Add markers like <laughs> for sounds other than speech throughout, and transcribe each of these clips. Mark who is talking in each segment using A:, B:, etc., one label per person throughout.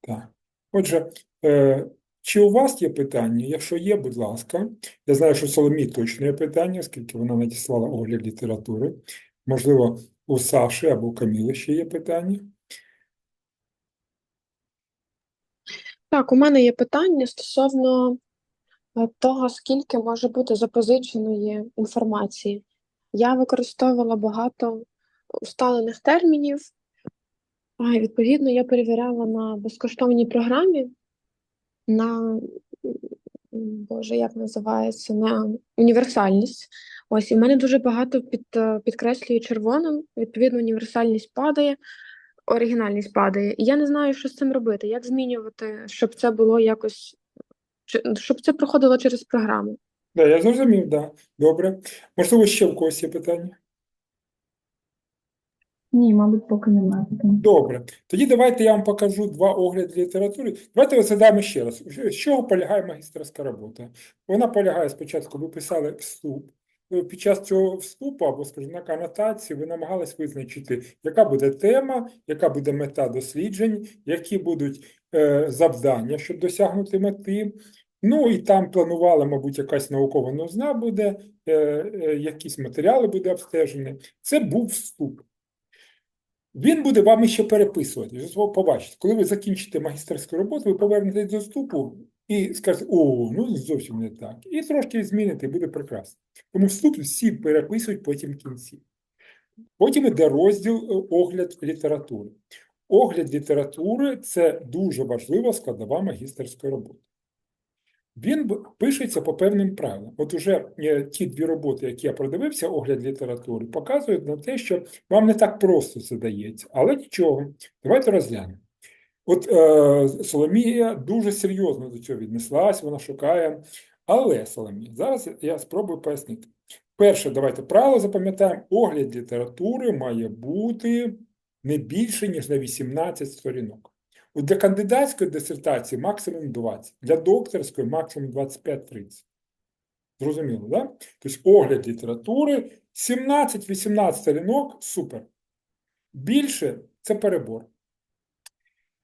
A: Так. Отже, е, чи у вас є питання? Якщо є, будь ласка. Я знаю, що Соломі точно є питання, оскільки вона надіслала огляд літератури. Можливо, у Саші або у Каміли ще є питання.
B: Так, у мене є питання стосовно е, того, скільки може бути запозиченої інформації. Я використовувала багато усталених термінів, відповідно я перевіряла на безкоштовній програмі на Боже, як називається, на універсальність. Ось, і в мене дуже багато під, підкреслює червоним, відповідно, універсальність падає, оригінальність падає. І я не знаю, що з цим робити, як змінювати, щоб це було якось, щоб це проходило через програму.
A: Да, я зрозумів, да. Добре. Можливо, ще в когось є питання?
C: Ні, мабуть, поки немає.
A: Добре. Тоді давайте я вам покажу два огляди літератури. Давайте розглядаємо ще раз. З чого полягає магістерська робота? Вона полягає спочатку, ви писали вступ. Ну, Під час цього вступу або, скажімо, так, анотації ви намагались визначити, яка буде тема, яка буде мета досліджень, які будуть е, завдання, щоб досягнути мети. Ну і там планували, мабуть, якась наукова новизна буде, е, е, якісь матеріали буде обстежені. Це був вступ. Він буде вам ще переписувати. Побачите, коли ви закінчите магістерську роботу, ви повернетесь до вступу і скажете, о, ну зовсім не так. І трошки зміните, буде прекрасно. Тому вступ всі переписують потім в кінці. Потім йде розділ е, огляд літератури. Огляд літератури це дуже важлива складова магістерської роботи. Він пишеться по певним правилам. От уже е, ті дві роботи, які я продивився, огляд літератури, показують на те, що вам не так просто це дається. Але нічого, давайте розглянемо. От е, Соломія дуже серйозно до цього віднеслась, вона шукає. Але, Соломія, зараз я спробую пояснити. Перше, давайте правило запам'ятаємо, огляд літератури має бути не більше, ніж на 18 сторінок. Для кандидатської дисертації максимум 20, для докторської максимум 25-30. Зрозуміло, так? Да? Тобто огляд літератури 17-18 сторінок супер. Більше це перебор.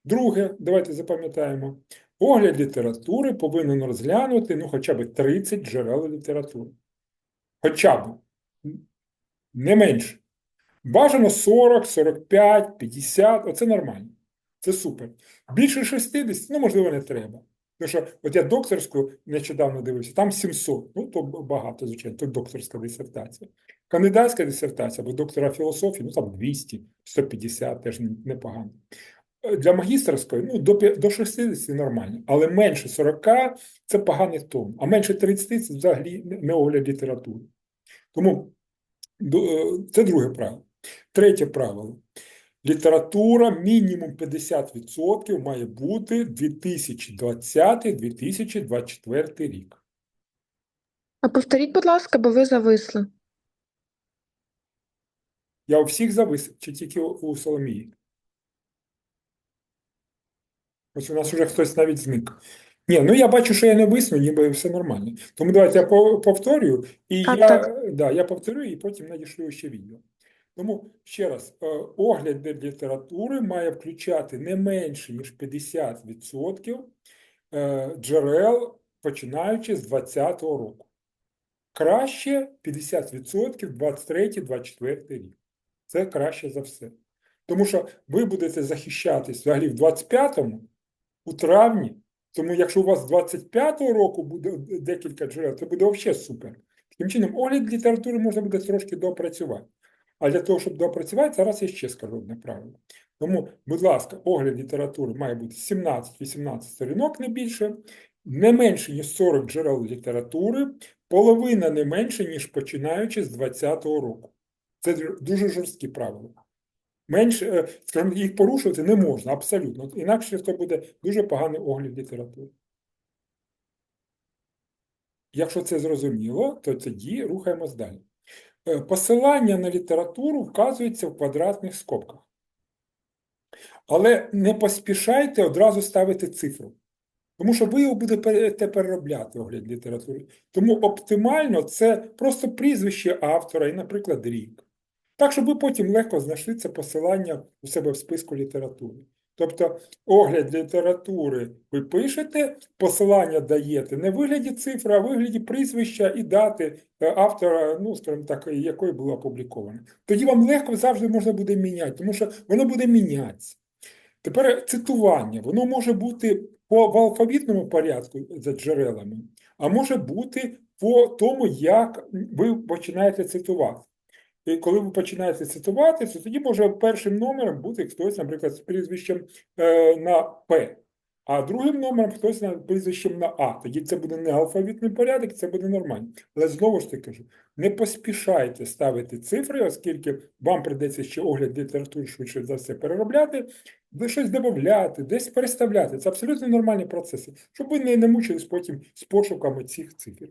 A: Друге, давайте запам'ятаємо. Огляд літератури повинен розглянути ну, хоча б 30 джерел літератури. Хоча б. Не менше. Бажано 40, 45, 50, оце нормально. Це супер. Більше 60, ну, можливо, не треба. Тому що от я докторську нещодавно дивився, там 700, ну, то багато, звичайно, то докторська дисертація. Кандидатська дисертація або доктора філософії, ну, там 200, 150, теж непогано. Для магістерської, ну, до, до 60 нормально, але менше 40 – це поганий тон, а менше 30 – це взагалі не- огляд літератури. Тому е, це друге правило. Третє правило. Література мінімум 50% має бути 2020-2024 рік.
B: А повторіть, будь ласка, бо ви зависли.
A: Я у всіх завис, чи тільки у, Соломії? Ось у нас вже хтось навіть зник. Ні, ну я бачу, що я не висну, ніби все нормально. Тому давайте я по- повторюю, і
B: Так,
A: я,
B: так.
A: Да, я повторю, і потім надішлю ще відео. Тому ще раз, е, огляд лі- літератури має включати не менше, ніж 50% е, джерел, починаючи з 2020 року. Краще 50% 23-24 рік. Це краще за все. Тому що ви будете захищатись взагалі в 25-му, у травні. Тому якщо у вас з 25-го року буде декілька джерел, це буде взагалі супер. Таким чином, огляд літератури можна буде трошки доопрацювати. А для того, щоб доопрацювати, зараз я ще скажу одне правило. Тому, будь ласка, огляд літератури має бути 17-18 сторінок, не більше, не менше, ніж 40 джерел літератури, половина не менше, ніж починаючи з 20-го року. Це дуже жорсткі правила. Менше, е, скажімо, їх порушувати не можна абсолютно. Інакше це буде дуже поганий огляд літератури. Якщо це зрозуміло, то тоді рухаємось далі. Е, Посилання на літературу вказується в квадратних скобках. Але не поспішайте одразу ставити цифру. Тому що ви його будете переробляти огляд літератури. Тому оптимально це просто прізвище автора і, наприклад, рік. Так, щоб ви потім легко знайшли це посилання у себе в списку літератури. Тобто огляд літератури ви пишете, посилання даєте не в вигляді цифри, а в вигляді прізвища і дати е, автора, ну, скажімо так, якої було опубліковано. Тоді вам легко завжди можна буде міняти, тому що воно буде мінятися. Тепер цитування. Воно може бути по в алфавітному порядку за джерелами, а може бути по тому, як ви починаєте цитувати. І коли ви починаєте цитувати, то тоді може першим номером бути хтось, наприклад, з прізвищем е, на П, а другим номером хтось з прізвищем на А. Тоді це буде не алфавітний порядок, це буде нормально. Але знову ж таки кажу, не поспішайте ставити цифри, оскільки вам прийдеться ще огляд літератури швидше за все переробляти, де щось додати, десь переставляти. Це абсолютно нормальні процеси, щоб ви не, мучились потім з пошуками цих цифр.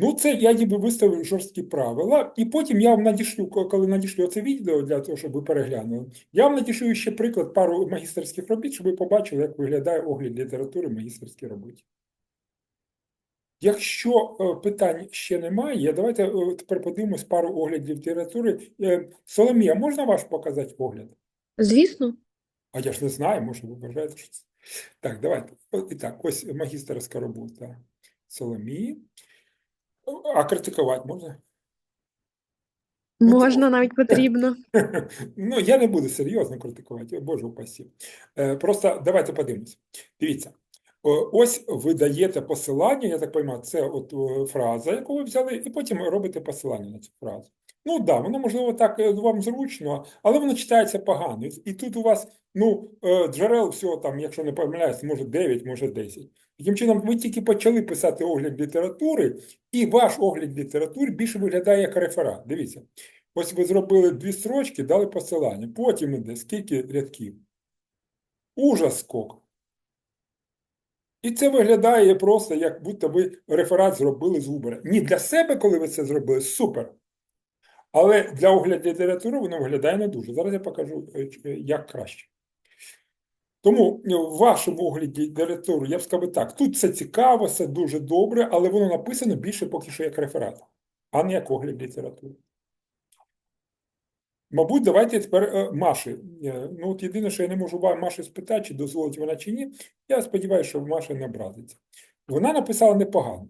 A: Ну, це я ніби виставив жорсткі правила, і потім я вам надішлю, коли надішлю це відео для того, щоб ви переглянули, я вам надішлю ще приклад пару магістерських робіт, щоб ви побачили, як виглядає огляд літератури в магістерській роботі. Якщо е, питань ще немає, давайте е, тепер подивимось пару оглядів літератури. Е, Соломія, можна ваш показати огляд?
B: Звісно,
A: А я ж не знаю, може ви вважаєте, що це. Так, давайте. І так, ось магістерська робота Соломії. А критикувати можна? Ну,
B: можна, навіть потрібно. <laughs>
A: Ну, я не буду серйозно критикувати, боже упасі. Е, Просто давайте подивимось. Дивіться, ось ви даєте посилання, я так розумію, це от фраза, яку ви взяли, і потім робите посилання на цю фразу. Ну так, да, воно можливо так е, вам зручно, але воно читається погано. І- І тут у вас ну, е, джерел всього там, якщо не помиляюсь, може 9, може 10. Таким чином, ви тільки почали писати огляд літератури, і ваш огляд літератури більше виглядає як реферат. Дивіться. Ось ви зробили дві строчки, дали посилання. Потім іде скільки рядків. Ужас скок. І це виглядає просто, як будто ви реферат зробили з Губера. Ні, для себе, коли ви це зробили, супер. Але для огляду літератури воно виглядає не дуже. Зараз я покажу, е, е, як краще. Тому е, в вашому огляді літератури, я б сказав так, тут все цікаво, все дуже добре, але воно написано більше поки що як реферат, а не як огляд літератури. Мабуть, давайте тепер е, Маші. Е, Ну, от єдине, що я не можу вам Маші спитати, чи дозволить вона чи ні. Я сподіваюся, що Маша не образиться. Вона написала непогано,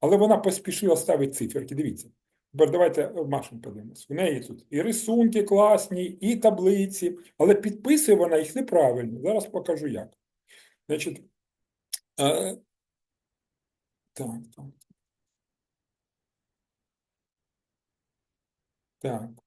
A: але вона поспішила ставити циферки. Дивіться. Тепер давайте Машу подивимось. В неї тут і рисунки класні, і таблиці, але підписує вона їх неправильно. Зараз покажу як. Значить, е, так, так. Так.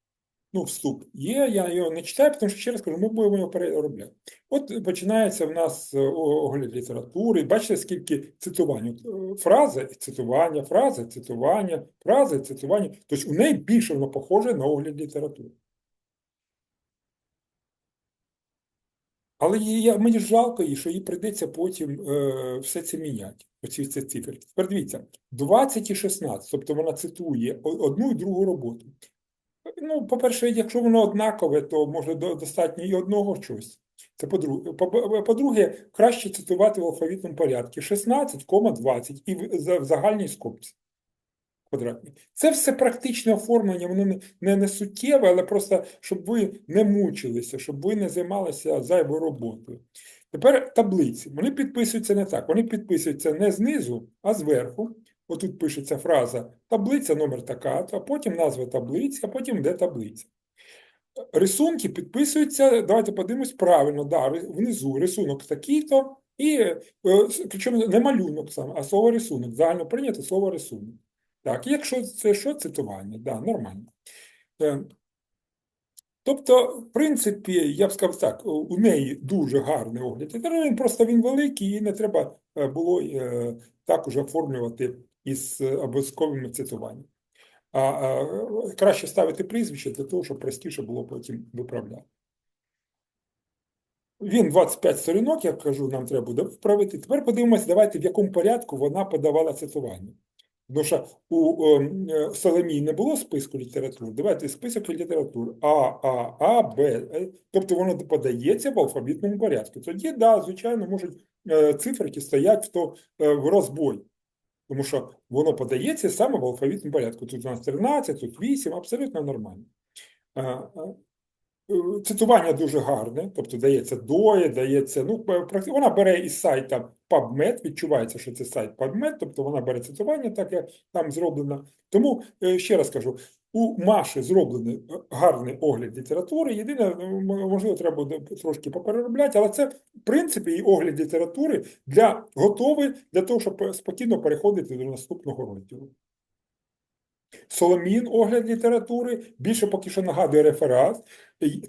A: Ну, вступ є, я його не читаю, тому що ще раз кажу, ми будемо його переробляти. От починається в нас е, огляд літератури. Бачите, скільки цитувань. От, е, фраза і цитування, фраза, цитування, фраза, і цитування. Тобто у неї більше воно похоже на огляд літератури. Але я- мені жалко їй, що їй прийдеться потім е, все це міняти, оці ці цифри. Тепер дивіться, 20 і 16, тобто вона цитує одну і другу роботу. Ну, по-перше, якщо воно однакове, то може достатньо і одного чогось. Це по-друге. По- По-друге, краще цитувати в алфавітному порядку 16,20 і в, загальній скобці квадратній. Це все практичне оформлення, воно не, не, не суттєве, але просто, щоб ви не мучилися, щоб ви не займалися зайвою роботою. Тепер таблиці. Вони підписуються не так. Вони підписуються не знизу, а зверху. Отут пишеться фраза таблиця номер така, а потім назва таблиці, а потім де таблиця. Рисунки підписуються, давайте подивимось правильно, да, внизу рисунок такий-то, і е, причому не малюнок саме, а слово рисунок. Загально прийнято слово рисунок. Так, якщо це що, цитування, да, нормально. Е, Тобто, в принципі, я б сказав так, у- у неї дуже гарний огляд. Він просто він великий, і не треба е, було так уже оформлювати із е, обов'язковими цитуваннями. А, а краще ставити прізвище для того, щоб простіше було потім виправляти. Він 25 сторінок, я кажу, нам треба буде вправити. Тепер подивимося, давайте, в якому порядку вона подавала цитування. Тому що у ем, е, Соломії не було списку літератур. Давайте список літератур А, А, А, Б. Е, Тобто воно подається в алфавітному порядку. Тоді, да, звичайно, можуть е, циферки стоять в, то, е, в розбой. Тому що воно подається саме в алфавітному порядку. Тут у нас 13, тут 8, абсолютно нормально. Е, Цитування дуже гарне, тобто дається доє, дається. Ну, вона бере із сайта PubMed, відчувається, що це сайт PubMed, тобто вона бере цитування, так як там зроблено. Тому ще раз кажу: у Маші зроблений е, гарний огляд літератури. Єдине, можливо, треба трошки попереробляти, але це в принципі і огляд літератури для готовий для того, щоб спокійно переходити до наступного розділу. Соломін огляд літератури більше поки що нагадує реферат.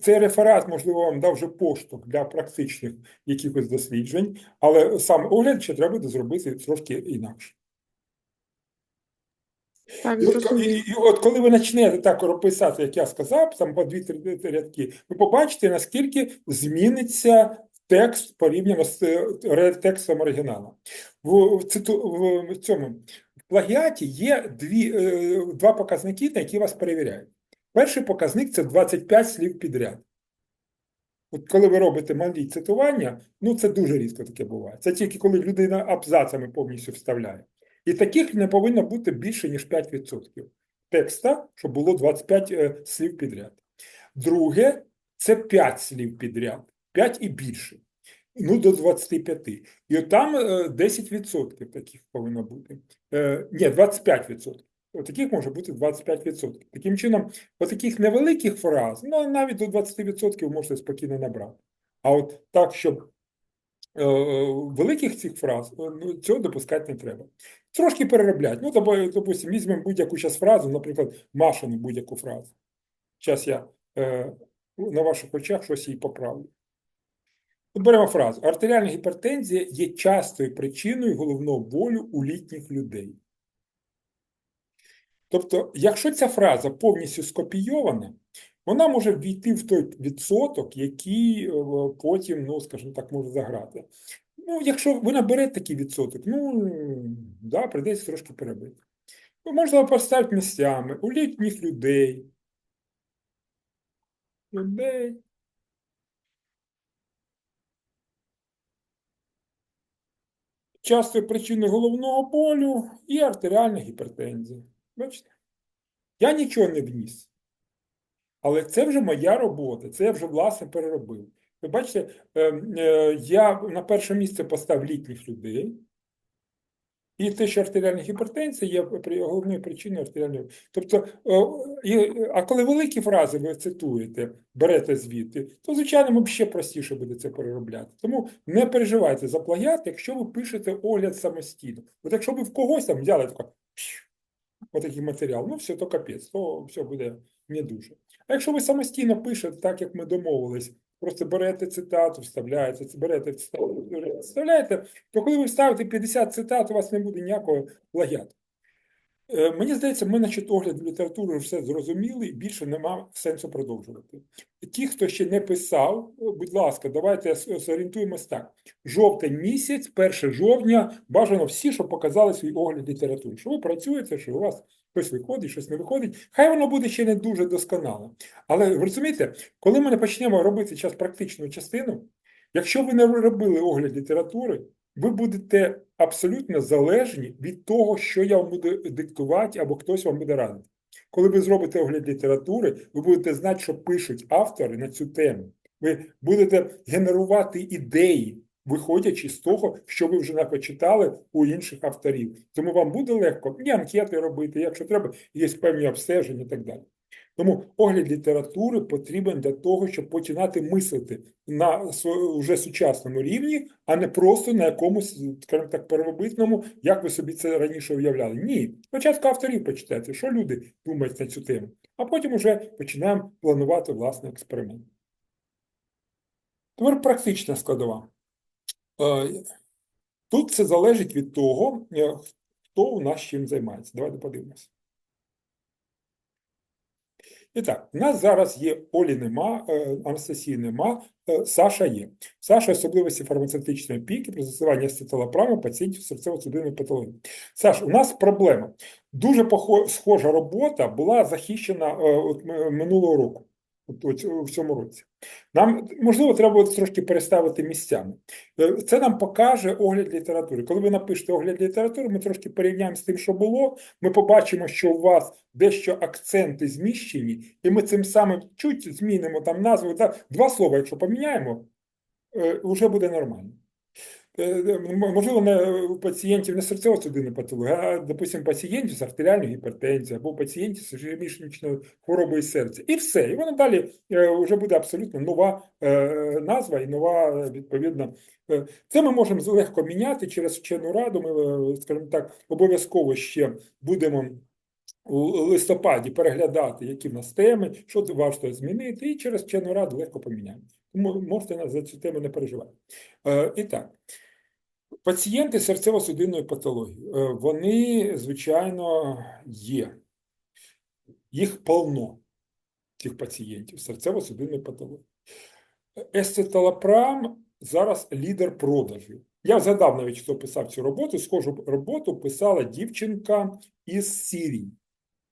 A: Цей реферат, можливо, вам дав вже поштовх для практичних якихось досліджень, але сам огляд ще треба зробити трошки інакше.
B: Так,
A: І от, і, і от коли ви почнете так розписати, як я сказав, там по дві-три рядки, ви побачите, наскільки зміниться текст порівняно з е, текстом оригіналу. В, в, в, в цьому в плагіаті є дві, е, два показники, на які вас перевіряють. Перший показник це 25 слів підряд. От коли ви робите малі цитування, ну це дуже рідко таке буває. Це тільки коли людина абзацами повністю вставляє. І таких не повинно бути більше, ніж 5% текста, щоб було 25 е, слів підряд. Друге, це 5 слів підряд, 5 і більше. Ну, до 25. І там е, 10% таких повинно бути. Е, Ні, 25%. От таких може бути 25%. Таким чином, от невеликих фраз, ну навіть до 20% можете спокійно набрати. А от так, щоб е, великих цих фраз, е, ну, цього допускати не треба. Трошки перероблять. Ну, допустимо, візьмемо будь-яку зараз фразу, наприклад, Машину будь-яку фразу. Зараз я е, на ваших очах щось її поправлю. От беремо фразу. Артеріальна гіпертензія є частою причиною головного болю у літніх людей. Тобто, якщо ця фраза повністю скопійована, вона може ввійти в той відсоток, який е, потім, ну, скажімо так, може заграти. Ну, якщо ви наберете такий відсоток, ну, да, прийдеться трошки перебити. Ну, Можна поставити місцями у літніх людей. Людей. Частою причиною головного болю і артеріальна гіпертензія. Бачите? Я нічого не вніс. Але це вже моя робота, це я вже власне переробив. Ви бачите, е, е, я на перше місце поставив літніх людей. І те, що артеріальна гіпертензія є головною причиною артеріальної. Тобто, і- а коли великі фрази ви цитуєте, берете звідти, то, звичайно, ще простіше буде це переробляти. Тому не переживайте за плагіат, якщо ви пишете огляд самостійно. От якщо ви в когось там взяли тако, отакий матеріал, ну все, то капець, то все буде не дуже. А якщо ви самостійно пишете, так як ми домовились, просто берете цитату, вставляєте, берете цитату, вставляєте, то коли ви вставите 50 цитат, у вас не буде ніякого плагіату. Е, Мені здається, ми, значить, огляд літератури все зрозуміли, і більше нема сенсу продовжувати. Ті, хто ще не писав, будь ласка, давайте зорієнтуємось так. Жовтень місяць, 1 жовтня, бажано всі, щоб показали свій огляд літератури. Що ви працюєте, що у вас щось виходить, щось не виходить. Хай воно буде ще не дуже досконало. Але розумієте, коли ми не почнемо робити час практичну частину, якщо ви не робили огляд літератури, ви будете абсолютно залежні від того, що я вам буду диктувати або хтось вам буде радити. Коли ви зробите огляд літератури, ви будете знати, що пишуть автори на цю тему. Ви будете генерувати ідеї, виходячи з того, що ви вже напочитали у інших авторів. Тому вам буде легко і анкети робити, якщо треба, є певні обстеження і так далі. Тому огляд літератури потрібен для того, щоб починати мислити на вже сучасному рівні, а не просто на якомусь, скажімо так, первобитному, як ви собі це раніше уявляли. Ні. Спочатку авторів почитайте, що люди думають на цю тему, а потім вже починаємо планувати власний експеримент. Тепер практична складова. Е, Тут це залежить від того, е, хто у нас чим займається. Давайте подивимося. І так, у нас зараз є Олі нема, е, Анастасії нема, Саша є. Саша особливості фармацевтичної опіки при застосуванні ацетилопраму пацієнтів серцево-судинною патологією. Саш, у нас проблема. Дуже схожа робота була захищена минулого року. В цьому році. Нам, можливо, треба буде трошки переставити місцями. Е, Це нам покаже огляд літератури. Коли ви напишете огляд літератури, ми трошки порівняємо з тим, що було. Ми побачимо, що у вас дещо акценти зміщені, і ми цим самим чуть змінимо там назву. Два слова, якщо поміняємо, е, вже буде нормально. Е, е, Можливо, не у пацієнтів не серцево-судинної патології, а, допустимо, пацієнтів з артеріальною гіпертензією або пацієнтів з ішемічною хворобою серця. І все. І воно далі е, вже буде абсолютно нова назва і нова, відповідно. Це ми можемо легко міняти через вчену раду. Ми, скажімо так, обов'язково ще будемо у листопаді переглядати, які в нас теми, що варто змінити, і через вчену раду легко поміняємо. Можете за цю тему не переживати. Е, І так. Пацієнти серцево-судинної патологією, е, вони, звичайно, є. Їх повно, цих пацієнтів серцево-судинної патології. Естеталапрам зараз лідер продажів. Я згадав навіть, хто писав цю роботу. Схожу роботу писала дівчинка із Сирії.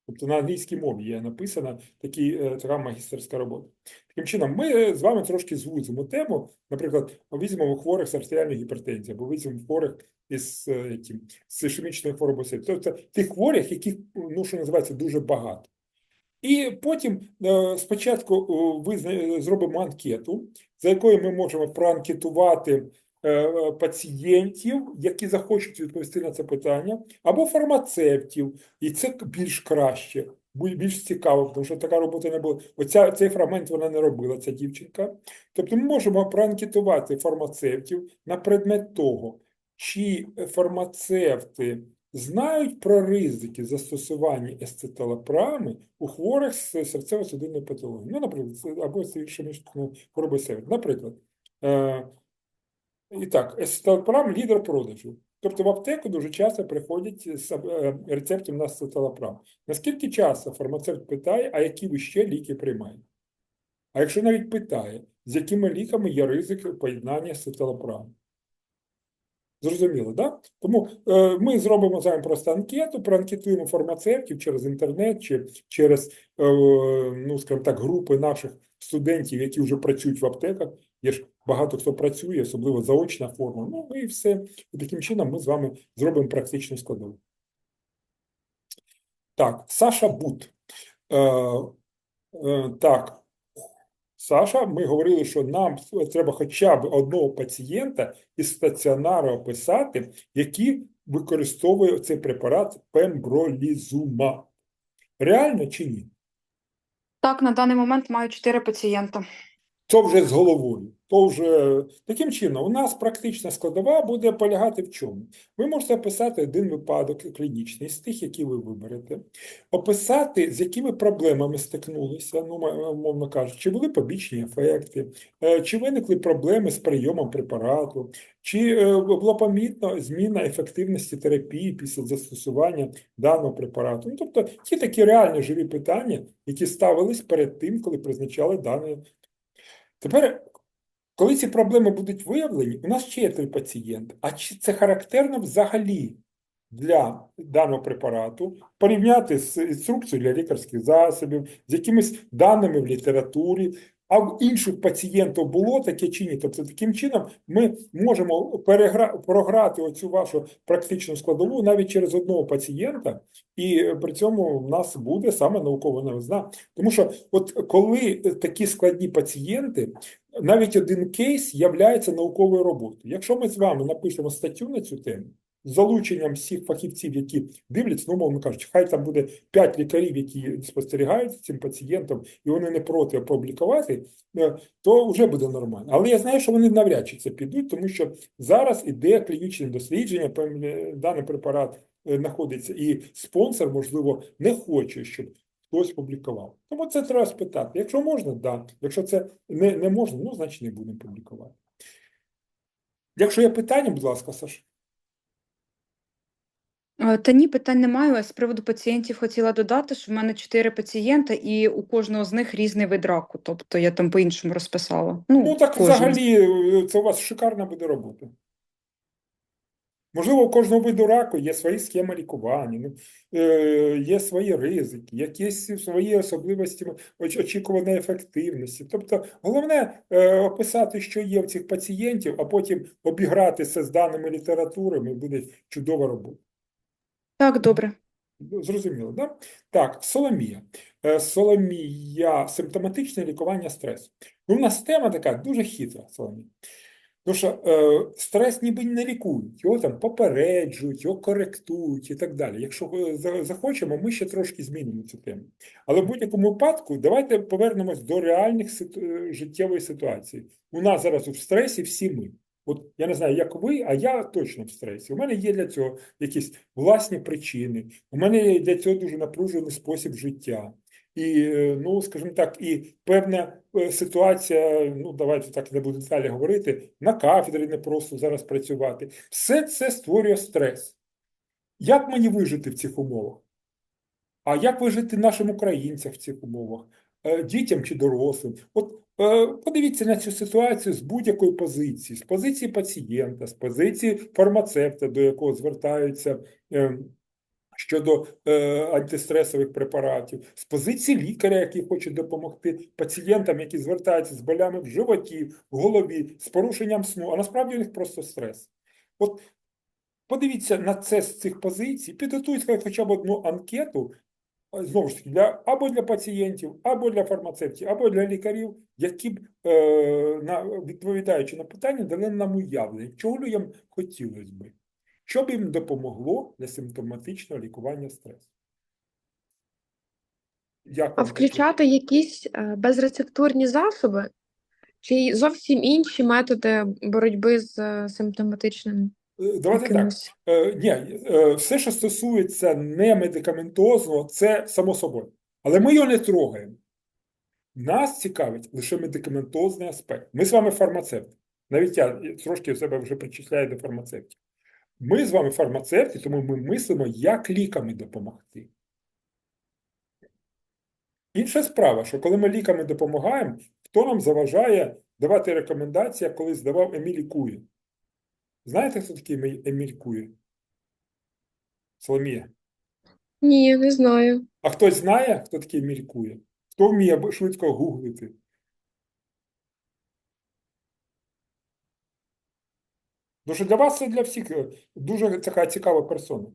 A: Тобто на англійській мові є написана такі, е, така магістерська робота. Таким чином, ми е, з вами трошки звузимо тему. Наприклад, візьмемо хворих з артеріальною гіпертензією, або візьмемо хворих із е, яким, з ішемічною хворобою. Тобто тих хворих, яких, ну, що називається, дуже багато. І потім спочатку визна- зробимо анкету, за якою ми можемо проанкетувати пацієнтів, які захочуть відповісти на це питання, або фармацевтів, і це більш краще, більш цікаво, тому що така робота не була. Оця, цей фрагмент вона не робила, ця дівчинка. Тобто ми можемо проанкетувати фармацевтів на предмет того, чи фармацевти знають про ризики застосування естеталапрами у хворих з серцево-судинною патологією. Ну, наприклад, або з ішемічною хворобою серця. Наприклад, е, і так, естеталапрам – лідер продажу. Тобто в аптеку дуже часто приходять з е, рецептом на естеталапрам. Наскільки часто фармацевт питає, а які ви ще ліки приймаєте? А якщо навіть питає, з якими ліками є ризик поєднання естеталапраму? Зрозуміло, да? Тому е, ми зробимо з просто анкету, проанкетуємо фармацевтів через інтернет чи через, е, ну, скажімо так, групи наших студентів, які вже працюють в аптеках. Є ж багато хто працює, особливо заочна форма. Ну і все. І таким чином ми з вами зробимо практичну складову. Так, Саша Бут. Е, е, так, Саша, ми говорили, що нам треба хоча б одного пацієнта із стаціонару описати, який використовує цей препарат пембролізумаб. Реально чи ні?
D: Так, на даний момент маю 4 пацієнта.
A: То вже з головою. То вже таким чином, у нас практична складова буде полягати в чому? Ви можете описати один випадок клінічний з тих, які ви виберете, описати, з якими проблемами стикнулися, ну, м- мовно кажучи, чи були побічні ефекти, е, чи виникли проблеми з прийомом препарату, чи е, було помітно зміна ефективності терапії після застосування даного препарату. Ну, тобто ті такі реальні живі питання, які ставились перед тим, коли призначали даний Тепер, коли ці проблеми будуть виявлені, у нас ще є той пацієнт. А чи це характерно взагалі для даного препарату порівняти з інструкцією для лікарських засобів, з якимись даними в літературі, а в інших пацієнтів було таке чи ні? Тобто, таким чином ми можемо перегра... програти оцю вашу практичну складову навіть через одного пацієнта, і при цьому в нас буде саме наукова новизна. Тому що, от коли такі складні пацієнти, навіть один кейс являється науковою роботою. Якщо ми з вами напишемо статтю на цю тему, залученням всіх фахівців, які дивляться, ну, мовно кажучи, хай там буде 5 лікарів, які спостерігають цим пацієнтом, і вони не проти опублікувати, е, то вже буде нормально. Але я знаю, що вони навряд чи це підуть, тому що зараз іде клінічне дослідження, певне, даний препарат е, знаходиться, і спонсор, можливо, не хоче, щоб хтось публікував. Тому це треба спитати. Якщо можна, да. Якщо це не, не можна, ну, значить не будемо публікувати. Якщо є питання, будь ласка, Саш.
D: Е, Та ні, питань немає. З приводу пацієнтів хотіла додати, що в мене 4 пацієнта, і у кожного з них різний вид раку. Тобто я там по-іншому розписала. Ну,
A: Ну, так
D: кожен.
A: взагалі, е, це у вас шикарна буде робота. Можливо, у кожного виду раку є свої схеми лікування, ну, е, є свої ризики, якісь свої особливості оч- очікуваної ефективності. Тобто, головне е, описати, що є в цих пацієнтів, а потім обігратися з даними літературами, і буде чудова робота.
D: Так, добре.
A: Зрозуміло, да? Так, Соломія. Е, Соломія, симптоматичне лікування стресу. Ну, у нас тема така дуже хитра, Соломія. Тому що е, стрес ніби не лікують, його там попереджують, його коректують і так далі. Якщо е, захочемо, ми ще трошки змінимо цю тему. Але в будь-якому випадку давайте повернемось до реальних ситу... життєвої ситуації. У нас зараз у стресі всі ми. От я не знаю, як ви, а я точно в стресі. У мене є для цього якісь власні причини. У мене є для цього дуже напружений спосіб життя. І, е, ну, скажімо так, і певна е, ситуація, ну, давайте так не буду далі говорити, на кафедрі не просто зараз працювати. Все це створює стрес. Як мені вижити в цих умовах? А як вижити нашим українцям в цих умовах? Е, Дітям чи дорослим? От е, подивіться на цю ситуацію з будь-якої позиції, з позиції пацієнта, з позиції фармацевта, до якого звертаються е, щодо антистресових препаратів, з позиції лікаря, який хоче допомогти пацієнтам, які звертаються з болями в животі, в голові, з порушенням сну, а насправді у них просто стрес. От подивіться на це з цих позицій, підготуйте хоча б одну анкету, знову ж таки, для, або для пацієнтів, або для фармацевтів, або для лікарів, які б, е, на, відповідаючи на питання, дали нам уявлення, чого людям хотілося би, що б їм допомогло для симптоматичного лікування стресу. Як
B: А включати якісь е, безрецептурні засоби? Чи зовсім інші методи боротьби з е, симптоматичним
A: Давайте так. Е, ні, е, все, що стосується немедикаментозного, це само собою. Але ми його не трогаємо. Нас цікавить лише медикаментозний аспект. Ми з вами фармацевти. Навіть я трошки себе вже причисляю до фармацевтів. Ми з вами фармацевти, тому ми мислимо, як ліками допомогти. Інша справа, що коли ми ліками допомагаємо, хто нам заважає давати рекомендації, як колись давав Емілі Куї? Знаєте, хто такий Емі- Еміль Куї? Соломія.
B: Ні, не знаю.
A: А хтось знає, хто такий Еміль Куї? Хто вміє швидко гуглити? Тому що для вас це для всіх е, дуже така цікава персона.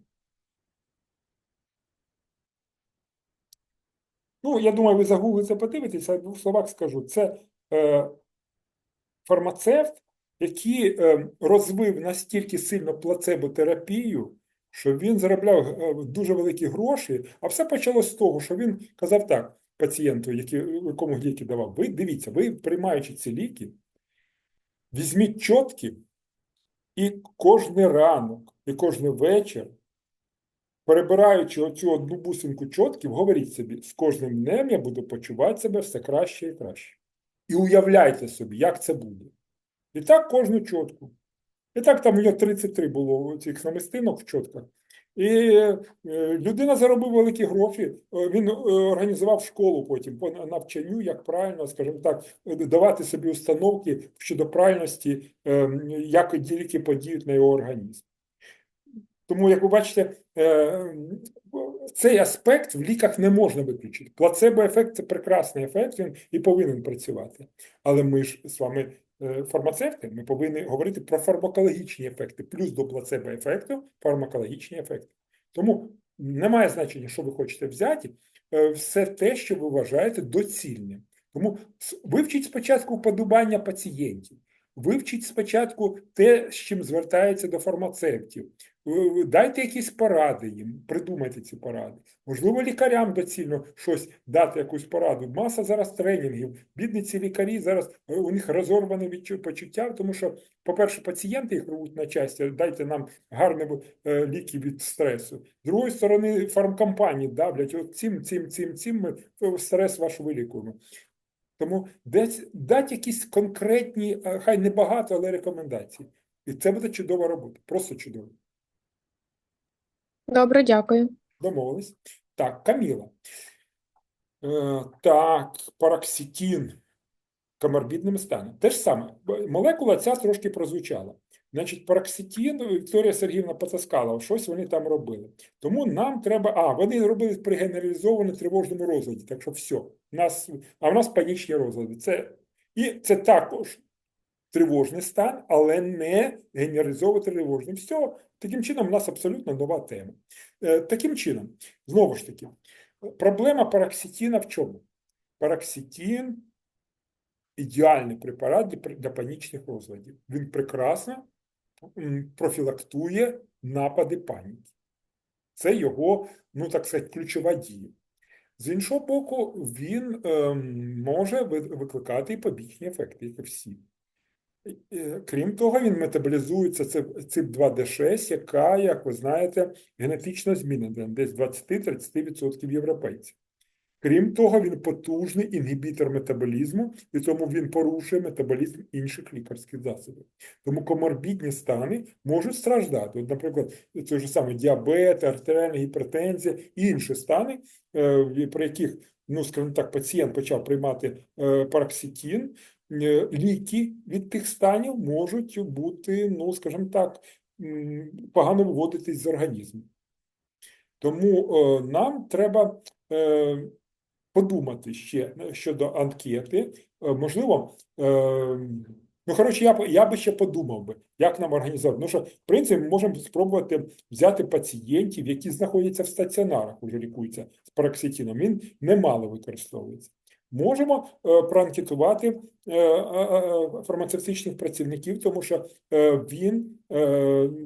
A: Ну, я думаю, ви загуглите, подивитеся, в двох словах скажу. Це е, фармацевт, який е, розвив настільки сильно плацеботерапію, що він заробляв е, дуже великі гроші, а все почалося з того, що він казав так пацієнту, якому ліки давав, ви дивіться, ви приймаючи ці ліки, візьміть чотки і кожний ранок, і кожен вечір перебираючи оцю одну бусинку чотків, говоріть собі, з кожним днем я буду почувати себе все краще і краще. І уявляйте собі, як це буде. І так кожну чотку. І так там у нього 33 було цих намистинок в чотках. І е, людина заробив великі гроші. Е, Він е, організував школу потім по навчанню, як правильно, скажімо так, давати собі установки щодо правильності, як ліки подіють на його організм. Тому, як ви бачите, цей аспект в ліках не можна виключити. Плацебо-ефект це прекрасний ефект, він і повинен працювати. Але ми ж з вами фармацевти, ми повинні говорити про фармакологічні ефекти, плюс до плацебо-ефекту фармакологічні ефекти. Тому немає значення, що ви хочете взяти, е, все те, що ви вважаєте доцільним. Тому вивчіть спочатку вподобання пацієнтів, вивчіть спочатку те, з чим звертається до фармацевтів. Е, Дайте якісь поради їм, придумайте ці поради. Можливо, лікарям доцільно щось дати, якусь пораду. Маса зараз тренінгів. Бідні ці лікарі зараз е, у них розорване почуття, тому що, по-перше, пацієнти їх рвуть на часті, дайте нам гарні е, ліки від стресу. З другої сторони, фармкомпанії давлять, от цим, цим, цим, цим ми стрес ваш вилікуємо. Тому десь дати якісь конкретні, хай не багато, але рекомендації. І це буде чудова робота, просто чудово.
B: Добре, дякую.
A: Домовились. Так, Каміла. Е, так, паракситін коморбідними станом. Те ж саме. Молекула ця трошки прозвучала. Значить, параксетин Вікторія Сергіївна потаскала, щось вони там робили. Тому нам треба. А, вони робили при генералізованому тривожному розладі. Так що все. Нас, а в нас панічні розлади. Це, і це також тривожний стан, але не генералізований тривожний. Все, таким чином, у нас абсолютно нова тема. Е, таким чином, знову ж таки, проблема параксетина в чому? Параксетин ідеальний препарат для, панічних розладів. Він прекрасно профілактує напади паніки. Це його, ну так сказати, ключова дія. З іншого боку, він ем, може викликати і побічні ефекти, як і всі. Е, Крім того, він метаболізується ЦИП2D6, яка, як ви знаєте, генетично змінена, десь 20-30% європейців. Крім того, він потужний інгібітор метаболізму, і тому він порушує метаболізм інших лікарських засобів. Тому коморбідні стани можуть страждати. От, наприклад, той же самий діабет, артеріальна гіпертензія і інші стани, е, при яких, ну, скажімо так, пацієнт почав приймати е, параксетин, е, ліки від тих станів можуть бути, ну, скажімо так, погано виводитись з організму. Тому е, нам треба е, подумати ще щодо анкети. Е, Можливо, е, ну коротше, я, я би ще подумав би, як нам організувати. Ну що, в принципі, ми можемо спробувати взяти пацієнтів, які знаходяться в стаціонарах, уже лікуються з параксетином. Він немало використовується. Можемо е, проанкетувати е, е, фармацевтичних працівників, тому що він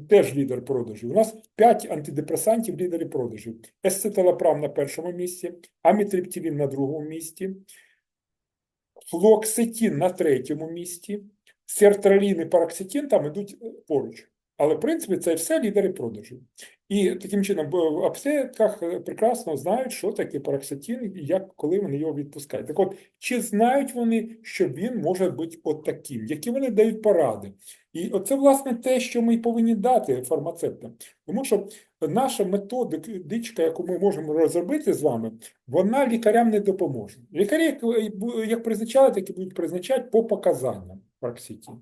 A: теж лідер продажів. У нас 5 антидепресантів лідери продажів. Есцеталапрам на першому місці, амітриптилін на другому місці, флуоксетин на третьому місці, сертралін і параксетин там йдуть е, поруч. Але, в принципі, це все лідери продажів. І таким чином в аптеках е, прекрасно знають, що таке параксетин і як, коли вони його відпускають. Так от, чи знають вони, що він може бути от таким, які вони дають поради? І оце, власне, те, що ми повинні дати фармацевтам. Тому що наша методичка, яку ми можемо розробити з вами, вона лікарям не допоможе. Лікарі, як, як призначали, так і будуть призначати по показанням параксетин.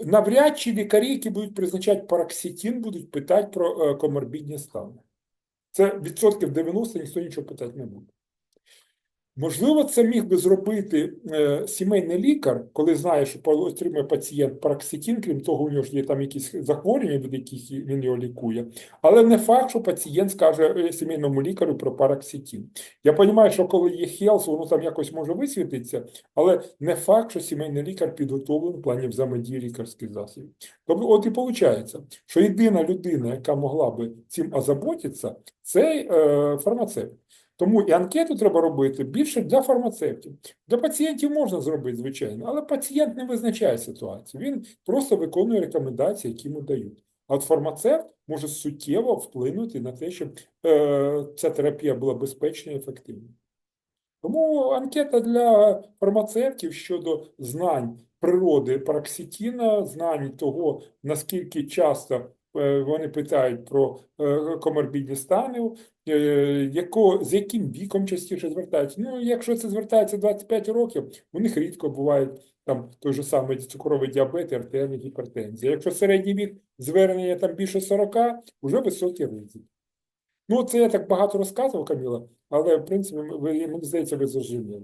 A: Навряд чи лікарі, які будуть призначати параксетин, будуть питати про е, коморбідні стани. Це відсотків 90 ніхто нічого питати не буде. Можливо, це міг би зробити е, сімейний лікар, коли знає, що отримує пацієнт параксетин, крім того, у нього ж є там якісь захворювання, від яких він його лікує. Але не факт, що пацієнт скаже е, сімейному лікарю про параксетин. Я розумію, що коли є хелс, воно там якось може висвітитися, але не факт, що сімейний лікар підготовлений в плані взаємодії лікарських засобів. Тобто, от і виходить, що єдина людина, яка могла би цим озаботитися, це е, фармацевт. Тому і анкету треба робити більше для фармацевтів. Для пацієнтів можна зробити, звичайно, але пацієнт не визначає ситуацію. Він просто виконує рекомендації, які йому дають. А от фармацевт може суттєво вплинути на те, щоб е, ця терапія була безпечна і ефективна. Тому анкета для фармацевтів щодо знань природи параксетина, знань того, наскільки часто вони питають про е, коморбідні стани, е, яко, з яким віком частіше звертаються. Ну, якщо це звертається 25 років, у них рідко бувають там той же самий цукровий діабет і гіпертензія. Якщо середній вік звернення там більше 40, вже високий ризик. Ну, це я так багато розказував, Каміла, але, в принципі, ви, мені здається, ви зрозуміли.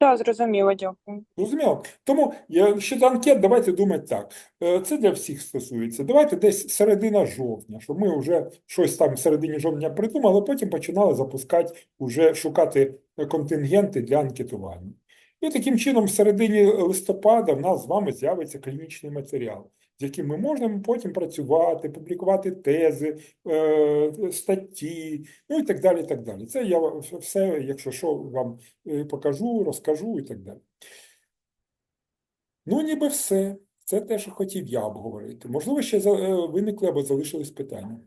E: Так, зрозуміло, дякую.
A: Зрозуміло? Тому я, щодо анкет, давайте думати так. Е, Це для всіх стосується. Давайте десь середина жовтня, щоб ми вже щось там в середині жовтня придумали, потім починали запускати, вже шукати е, контингенти для анкетування. І таким чином, в середині листопада в нас з вами з'явиться клінічний матеріал, з яким ми можемо потім працювати, публікувати тези, е, статті, ну і так далі. так далі. Це я все, якщо що, вам е, покажу, розкажу і так далі. Ну, ніби все. Це те, що хотів я обговорити. Можливо, ще е, виникли або залишились питання.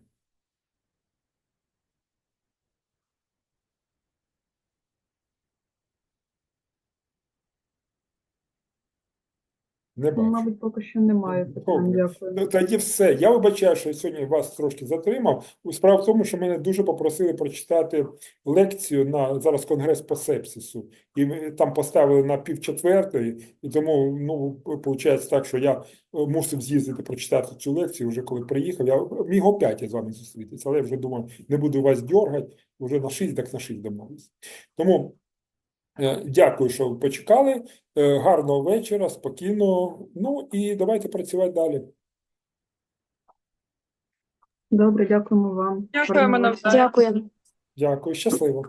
A: Не
C: Ну,
A: бачу.
C: мабуть, поки що немає питань. Дякую.
A: Тоді все. Я вибачаю, що я сьогодні вас трошки затримав. Справа в тому, що мене дуже попросили прочитати лекцію на зараз конгрес по сепсису, і ми там поставили на півчетвертої, і тому ну виходить так, що я е, мусив з'їздити прочитати цю лекцію. Вже коли приїхав, я міг опять я з вами зустрітися, але я вже думаю, не буду вас дергати. Вже на 6, так на 6 домовились. Тому дякую, що ви почекали. Е, Гарного вечора, спокійно. Ну і давайте працювати далі.
C: Добре, дякуємо вам.
E: Дякуємо навзаєм.
B: Дякую.
A: Дякую, щасливо.